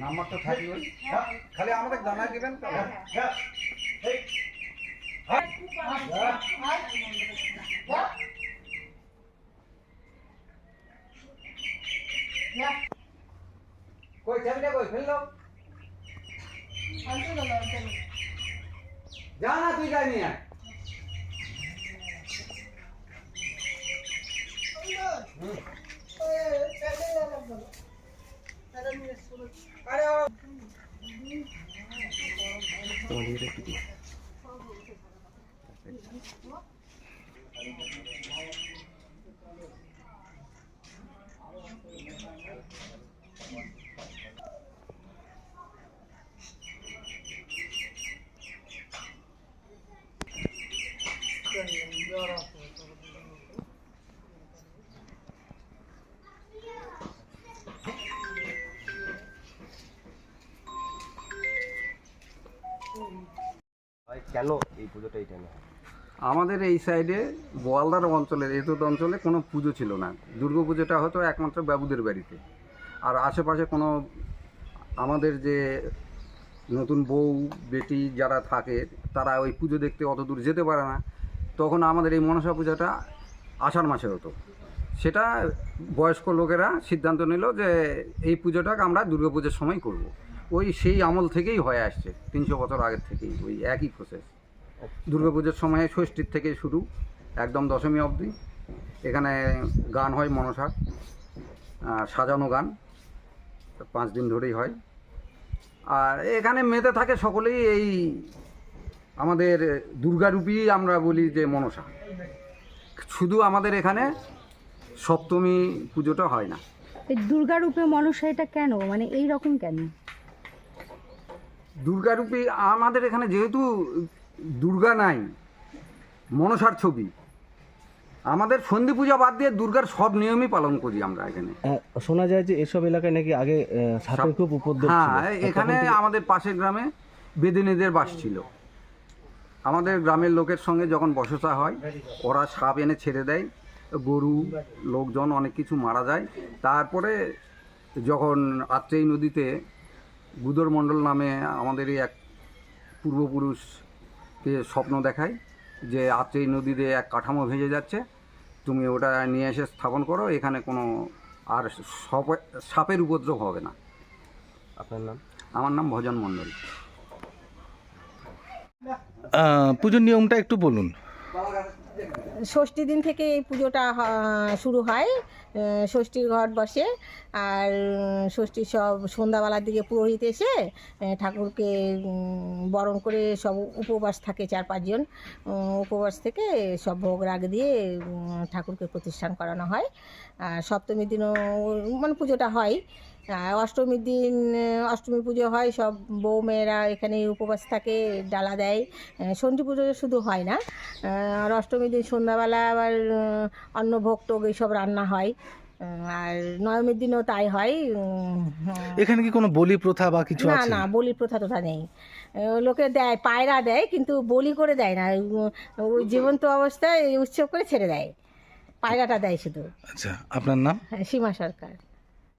নাম্বারটা থাকবে খালি আমাদের জানাই দিবেন কই চাবিটা কই? ফেলল যা না তুই যাই নিয়ে আয়। হয় কেন এই পুজোটা এই টাইমে আমাদের এই সাইডে গোয়ালদার অঞ্চলের এতদ অঞ্চলে কোনো পুজো ছিল না। দুর্গা পুজোটা হতো একমাত্র বাবুদের বাড়িতে। আর আশেপাশে কোনো আমাদের যে নতুন বউ, বেটি যারা থাকে, তারা ওই পুজো দেখতে অত দূর যেতে পারে না। তখন আমাদের এই মনসা পূজাটা আষাঢ় মাসে হতো। সেটা বয়স্ক লোকেরা সিদ্ধান্ত নিল যে এই পুজোটাকে আমরা দুর্গা পুজোর সময় করব। ওই সেই আমল থেকেই হয়ে আসছে তিনশো বছর আগের থেকেই ওই একই প্রসেস দুর্গাপুজোর সময় ষষ্ঠীর থেকে শুরু একদম দশমী অবধি। এখানে গান হয় মনসার আহ, সাজানো গান পাঁচ দিন ধরেই হয়। আর এখানে মেতে থাকে সকলেই এই আমাদের দুর্গারূপী আমরা বলি যে মনসা। শুধু আমাদের এখানে সপ্তমী পুজোটা হয় না। এই দুর্গারূপে মনসা এটা কেন? মানে এই রকম কেন? দুর্গারূপী আমাদের এখানে যেহেতু দুর্গা নাই মনসার ছবি আমাদের সন্ধি পূজা বাদ দিয়ে দুর্গার সব নিয়মই পালন করি আমরা এখানে। শোনা যায় যে এসব এলাকায় নাকি আগে সাপের খুব উপদ্রব হ্যাঁ এখানে আমাদের পাশের গ্রামে বেদিনীদের বাস ছিল। আমাদের গ্রামের লোকের সঙ্গে যখন বসসা হয় ওরা সাপ এনে ছেড়ে দেয় গরু লোকজন অনেক কিছু মারা যায়। তারপরে যখন আত্রেই নদীতে গুদর মণ্ডল নামে আমাদের এই এক পূর্বপুরুষকে স্বপ্ন দেখায় যে আত্রেই নদীতে এক কাঠামো ভেজে যাচ্ছে। তুমি ওটা নিয়ে এসে স্থাপন করো এখানে কোনো আর সপ- সাপের উপদ্রব হবে না। আপনার নাম? আমার নাম ভজন মণ্ডল। পুজোর নিয়মটা একটু বলুন। ষষ্ঠী দিন থেকে এই পুজোটা শুরু হয় ষষ্ঠীর ঘট বসে, আর ষষ্ঠীর সব সন্ধ্যাবেলার দিকে পুরোহিত এসে ঠাকুরকে বরণ করে সব উপবাস থাকে চার পাঁচজন উপবাস থেকে সব ভোগ রাগ দিয়ে ঠাকুরকে প্রতিষ্ঠান করানো হয়। আর সপ্তমীর দিনও মানে পুজোটা হয়। অষ্টমীর দিন অষ্টমী পুজো হয় সব বউ মেয়েরা এখানে উপবাস থাকে ডালা দেয়। ষষ্ঠী পুজো শুধু হয় না। আর অষ্টমীর দিন সন্ধ্যাবেলা আবার আহ, অন্ন ভোগ টোগ এইসব রান্না হয়। আর নবমীর দিনও তাই হয়। হ্যাঁ। এখানে কি কোনো বলি প্রথা বা কিছু না না বলি প্রথা টথা নেই। লোকে দেয় পায়রা দেয় কিন্তু বলি করে দেয় না। ওই- ওই জীবন্ত অবস্থায় উৎসব করে ছেড়ে দেয়। পায়রাটা দেয় শুধু। আচ্ছা আপনার নাম? হ্যাঁ, সীমা সরকার।